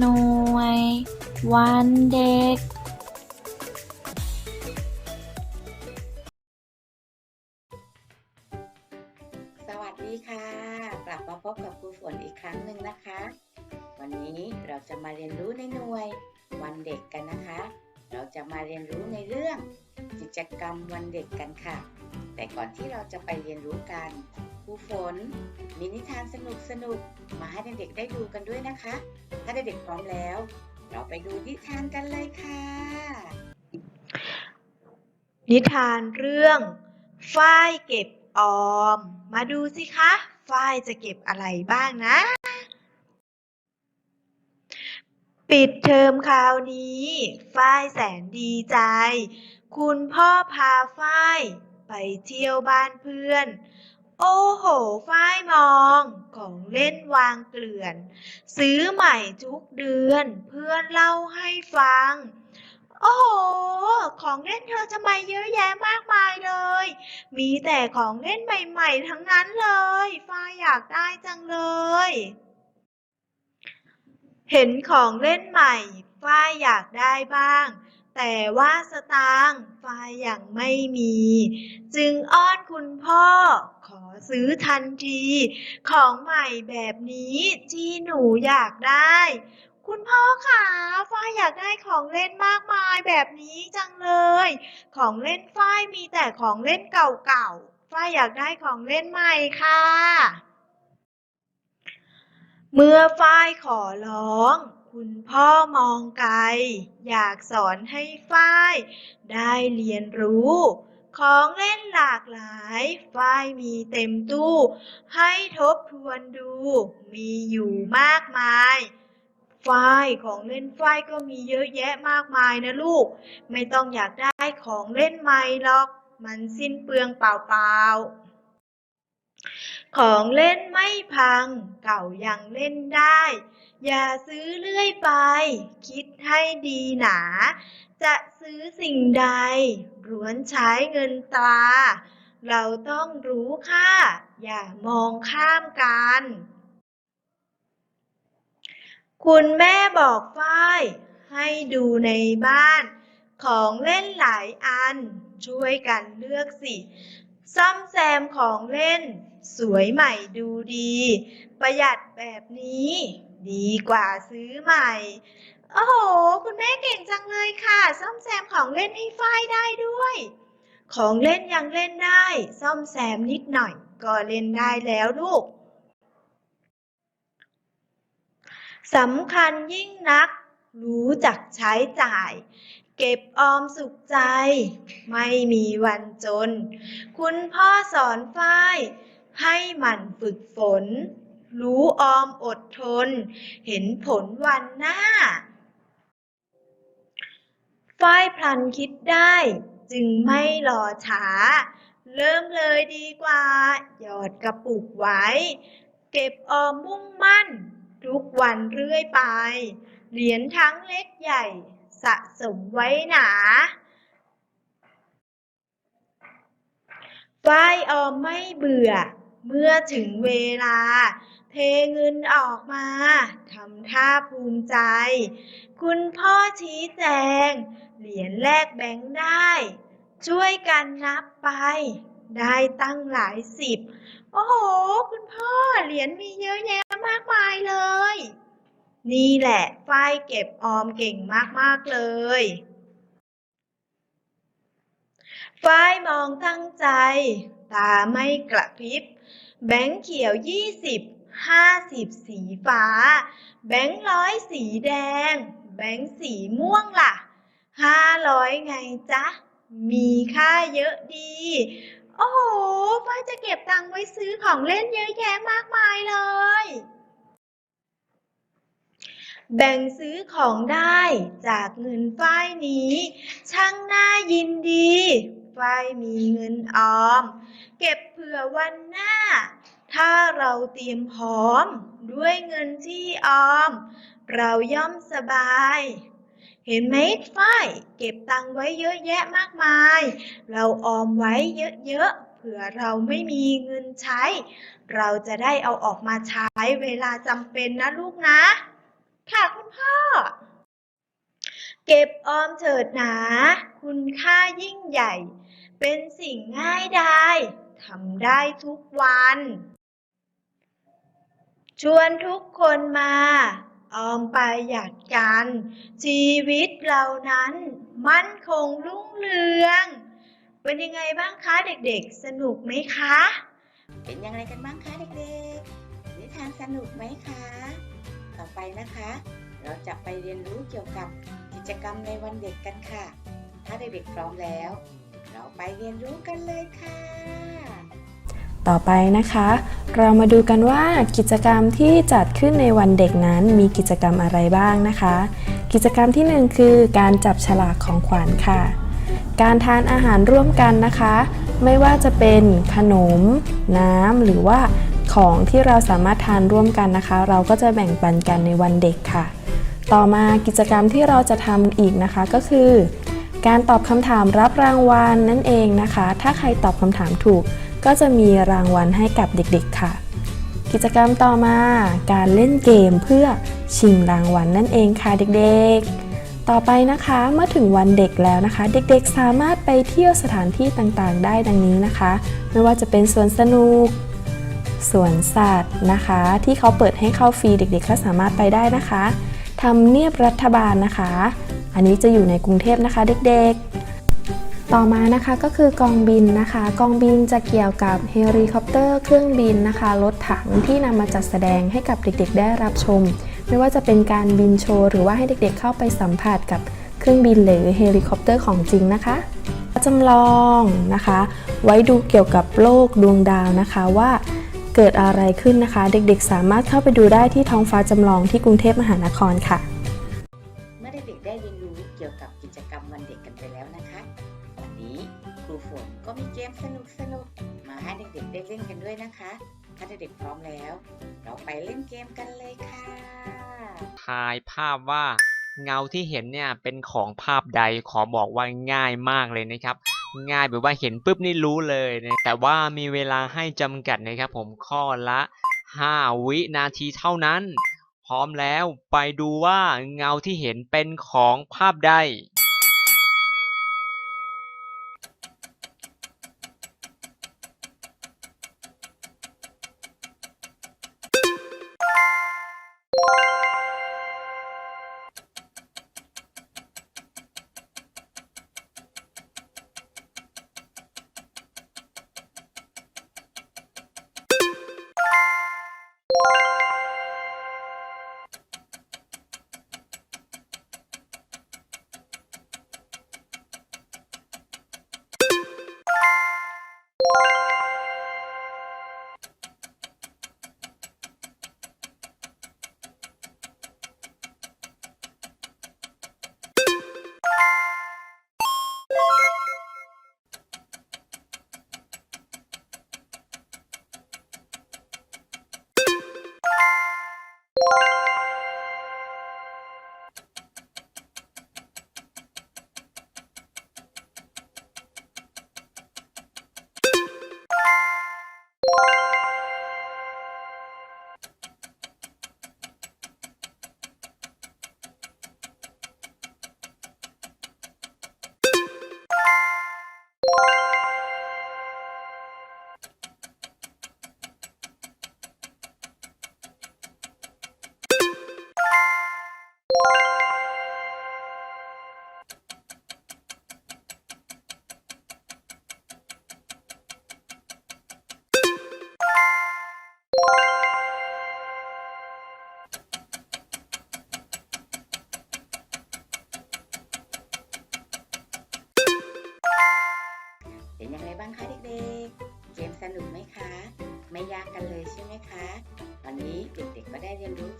หน่วย วันเด็กสวัสดีค่ะ กลับมาพบกับครูฝนอีกครั้งหนึ่งนะคะ วันนี้เราจะมาเรียนรู้ในหน่วยวันเด็กกันนะคะ เราจะมาเรียนรู้ในเรื่องกิจกรรมวันเด็กกันค่ะ แต่ก่อนที่เราจะไปเรียนรู้กัน รูฝนมีนิทานสนุกสนุกๆมาให้เด็กๆได้ดูกันด้วยนะคะ ถ้าเด็กๆพร้อมแล้ว เราไปดูนิทานกันเลยค่ะ นิทานเรื่อง ฝ้ายเก็บออม มาดูสิคะ ฝ้ายจะเก็บอะไรบ้างนะ ปิดเทอมคราวนี้ ฝ้ายแสนดีใจ คุณพ่อพาฝ้ายไปเที่ยวบ้านเพื่อน โอ้โห ฝ้ายมอง ของเล่นวางเกลื่อน ซื้อใหม่ทุกเดือน เพื่อนเล่าให้ฟัง โอ้โห ของเล่นเธอทำไมเยอะแยะมากมายเลย มีแต่ของเล่นใหม่ๆ ทั้งนั้นเลย ฝ้ายอยากได้จังเลย เห็นของเล่นใหม่ ฝ้ายอยากได้บ้างแต่ว่าสตางค์ฝ้ายยังไม่มี จึงอ้อนคุณพ่อขอ ซื้อทันที ของใหม่แบบนี้ที่หนูอยากได้ คุณพ่อคะฝ้ายอยากได้ของเล่นมากมายแบบนี้จังเลย ของเล่นฝ้ายมีแต่ของเล่นเก่าๆฝ้ายอยากได้ของเล่นใหม่ค่ะ เมื่อฝ้ายขอร้องคุณพ่อมองไกล อยากสอนให้ฝ้าย ได้เรียนรู้ ของเล่นหลากหลาย ฝ้ายมีเต็มตู้ ให้ทบทวนดู มีอยู่มากมายฝ้ายของเล่นฝ้ายก็มีเยอะแยะมากมายนะลูก ไม่ต้องอยากได้ของเล่นใหม่หรอก มันสิ้นเปลืองเปล่าๆ ของเล่นไม่พัง เก่ายังเล่นได้ อย่าซื้อเรื่อยไป คิดให้ดีหนา จะซื้อสิ่งใด ล้วนใช้เงินตรา เราต้องรู้ค่า อย่ามองข้ามกัน คุณแม่บอกฝ้ายให้ดูในบ้าน ของเล่นหลายอัน ช่วยกันเลือกสิ ซ่อมแซมของเล่น สวยใหม่ดูดี ประหยัดแบบนี้ ดีกว่าซื้อใหม่ โอ้โห คุณแม่เก่งจังเลยค่ะ ซ่อมแซมของเล่นให้ฝ้ายได้ด้วย ของเล่นยังเล่นได้ ซ่อมแซมนิดหน่อยก็เล่นได้แล้วลูกสำคัญยิ่งนัก รู้จักใช้จ่าย เก็บออมสุขใจ ไม่มีวันจน คุณพ่อสอนฝ้าย ให้หมั่นฝึกฝน รู้ออมอดทน เห็นผลวันหน้า ฝ้ายพลันคิดได้ จึงไม่รอช้า เริ่มเลยดีกว่า หยอดกระปุกไว้ เก็บออมมุ่งมั่น ทุกวันเรื่อยไป เหรียญทั้งเล็กใหญ่ สะสมไว้หนาฝ้ายออมไม่เบื่อ เมื่อถึงเวลา เทเงินออกมาทำท่าภูมิใจ คุณพ่อชี้แจง เหรียญแลกแบงค์ได้ ช่วยกันนับไป ได้ตั้งหลายสิบ โอ้โห คุณพ่อเหรียญมีเยอะแยะมากมายเลย นี่แหละฝ้ายเก็บออมเก่งมาก ๆ เลย ฝ้ายมองตั้งใจ ตาไม่กระพริบ แบงค์เขียวยี่สิบ ห้าสิบสีฟ้า แบงค์ร้อยสีแดง แบงค์สีม่วงล่ะ ห้าร้อยไงจ๊ะ มีค่าเยอะดี โอ้โหฝ้ายจะเก็บตังค์ไว้ซื้อของเล่นเยอะแยะมากมายเลย แบ่งซื้อของได้จากเงินฝ้ายนี้ ช่างน่ายินดีฝ้ายมีเงินออม เก็บเผื่อวันหน้า ถ้าเราเตรียมพร้อม ด้วยเงินที่ออม เราย่อมสบาย เห็นไหมฝ้ายเก็บตังไว้เยอะแยะมากมาย เราออมไว้เยอะๆเผื่อเราไม่มีเงินใช้ เราจะได้เอาออกมาใช้เวลาจำเป็นนะลูกนะ ค่ะคุณพ่อ เก็บออมเถิดหนา คุณค่ายิ่งใหญ่ เป็นสิ่งง่ายดายทำได้ทุกวัน ชวนทุกคนมา ออมประหยัดกัน ชีวิตเรานั้น มั่นคงรุ่งเรืองเป็นยังไงบ้างคะเด็กๆ สนุกไหมคะ เป็นยังไงกันบ้างคะเด็กๆนิทานสนุกไหมคะ ต่อไปนะคะ เราจะไปเรียนรู้เกี่ยวกับกิจกรรมในวันเด็กกันค่ะ ถ้าเด็กๆพร้อมแล้ว เราไปเรียนรู้กันเลยค่ะ ต่อไปนะคะ เรามาดูกันว่ากิจกรรมที่จัดขึ้นในวันเด็กนั้นมีกิจกรรมอะไรบ้างนะคะ กิจกรรมที่หนึ่งคือการจับฉลากของขวัญค่ะ การทานอาหารร่วมกันนะคะ ไม่ว่าจะเป็นขนม น้ำหรือว่า ของที่เราสามารถทานร่วมกันนะคะ เราก็จะแบ่งปันกันในวันเด็กค่ะ ต่อมากิจกรรมที่เราจะทำอีกนะคะก็คือ การตอบคำถามรับรางวัลนั่นเองนะคะ ถ้าใครตอบคำถามถูก ก็จะมีรางวัลให้กับเด็กๆค่ะ กิจกรรมต่อมา การเล่นเกมเพื่อชิงรางวัลนั่นเองค่ะเด็กๆต่อไปนะคะเมื่อถึงวันเด็กแล้วนะคะ เด็กๆสามารถไปเที่ยวสถานที่ต่างๆ ได้ดังนี้นะคะ ไม่ว่าจะเป็นสวนสนุก สวนสัตว์นะคะ ที่เขาเปิดให้เข้าฟรีเด็กๆก็สามารถไปได้นะคะทำเนียบรัฐบาลนะคะ อันนี้จะอยู่ในกรุงเทพนะคะเด็กๆ ต่อมานะคะก็คือกองบินนะคะ กองบินจะเกี่ยวกับเฮลิคอปเตอร์เครื่องบินนะคะรถถังที่นำมาจัดแสดงให้กับเด็กๆ ได้รับชม ไม่ว่าจะเป็นการบินโชว์หรือว่าให้เด็กๆ เข้าไปสัมผัสกับเครื่องบินหรือเฮลิคอปเตอร์ของจริงนะคะจำลองนะคะ ไว้ดูเกี่ยวกับโลกดวงดาวนะคะว่า เกิดอะไรขึ้นนะคะ เด็กๆ สามารถเข้าไปดูได้ที่ท้องฟ้าจำลองที่กรุงเทพมหานครค่ะ เมื่อเด็กๆได้เรียนรู้เกี่ยวกับกิจกรรมวันเด็กกันไปแล้วนะคะ วันนี้ครูฝนก็มีเกมสนุกๆมาให้เด็กๆได้เล่นกันด้วยนะคะ ถ้าเด็กๆพร้อมแล้ว เราไปเล่นเกมกันเลยค่ะทายภาพว่าเงาที่เห็นเนี่ยเป็นของภาพใดขอบอกว่าง่ายมากเลยนะครับ ง่ายแบบว่าเห็นปุ๊บนี่รู้เลยนะแต่ว่ามีเวลาให้จำกัดนะครับผมข้อละ 5 วินาทีเท่านั้น พร้อมแล้วไปดูว่าเงาที่เห็นเป็นของภาพใด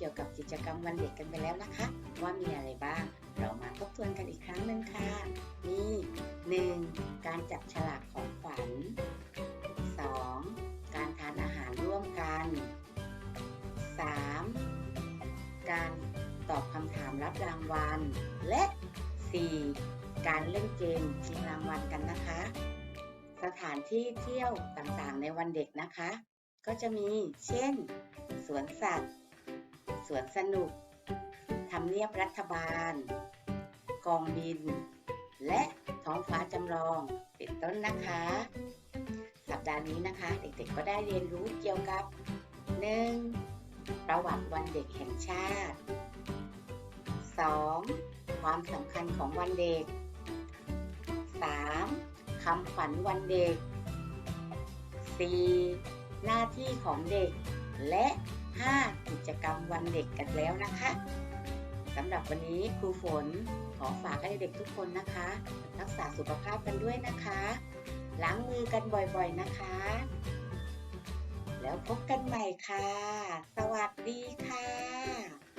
เกี่ยวกับกิจกรรมวันเด็กกันไปแล้วนะคะ ว่ามีอะไรบ้าง เรามาทบทวนกันอีกครั้งหนึ่งค่ะ มี 1. การจับฉลากของขวัญ 2. การทานอาหารร่วมกัน 3. การตอบคำถามรับรางวัล และ 4. การเล่นเกมชิงรางวัลกันนะคะ สถานที่เที่ยวต่างๆ ในวันเด็กนะคะ ก็จะมีเช่น สวนสัตว์ วนสนุก ทำเนียบรัฐบาล กองบิน และท้องฟ้าจำลอง เป็นต้นนะคะ สัปดาห์นี้นะคะ เด็กๆก็ได้เรียนรู้เกี่ยวกับ 1. ประวัติวันเด็กแห่งชาติ 2. ความสำคัญของวันเด็ก 3. คำขวัญวันเด็ก 4. หน้าที่ของเด็กและ 5. กิจกรรมวันเด็กกันแล้วนะคะสำหรับวันนี้ครูฝนขอฝากให้เด็กทุกคนนะคะ รักษาสุขภาพกันด้วยนะคะ ล้างมือกันบ่อยๆนะคะ แล้วพบกันใหม่ค่ะ สวัสดีค่ะ